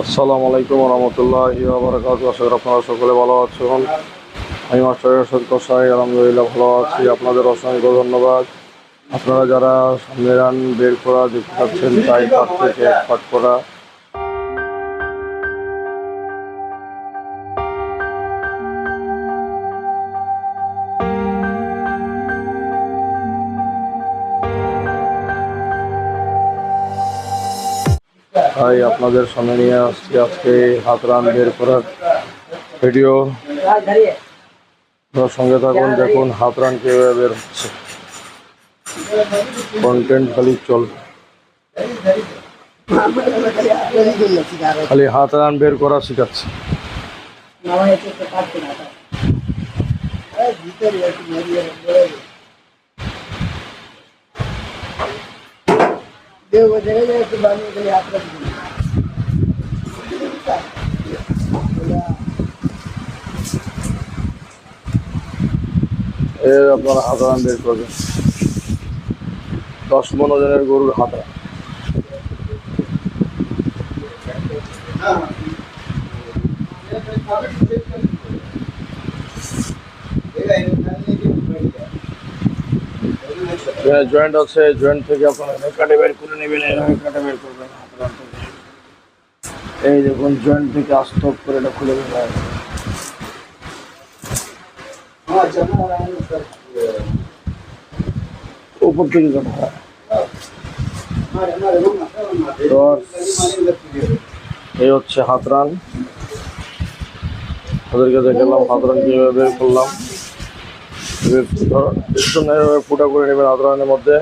আসসালামু আলাইকুম রহমতুল্লাহ বারাকাত আশা করি আপনারা সকলে ভালো আছেন। আমি মাস্টার এরশাদ কসাই আলহামদুলিল্লাহ ভালো আছি। আপনাদের অসংখ্য ধন্যবাদ। আপনারা যারা সামনে রান বের করা দেখতে পাচ্ছেন, তাই পাট থেকে পাট করা তাই আপনাদের সামনে নিয়ে আসছি আজকে হাত রান বের করার ভিডিও আপনার সঙ্গে থাকুন দেখুন হাত রান কীভাবে বের হচ্ছে কন্টেন্ট খালি চল খালি হাত রান বের করা শেখাচ্ছে এর আপনারা হাত বের করবেন। দশ পনেরো জনের গরুর হাত জয়েন্ট আছে জয়েন্ট থেকে আপনারা কাটে বের করে নেবেন এভাবে কাটে বের করবেন এই দেখুন জয়েন্ট থেকে আস্তব করে এটা খুলে আছে উপর থেকে কাটা হয়। এই হচ্ছে হাত রান। ওদেরকে দেখালাম, হাত রান কীভাবে বের করলাম। ফুটা- করে নেবেন হাত রানের মধ্যে।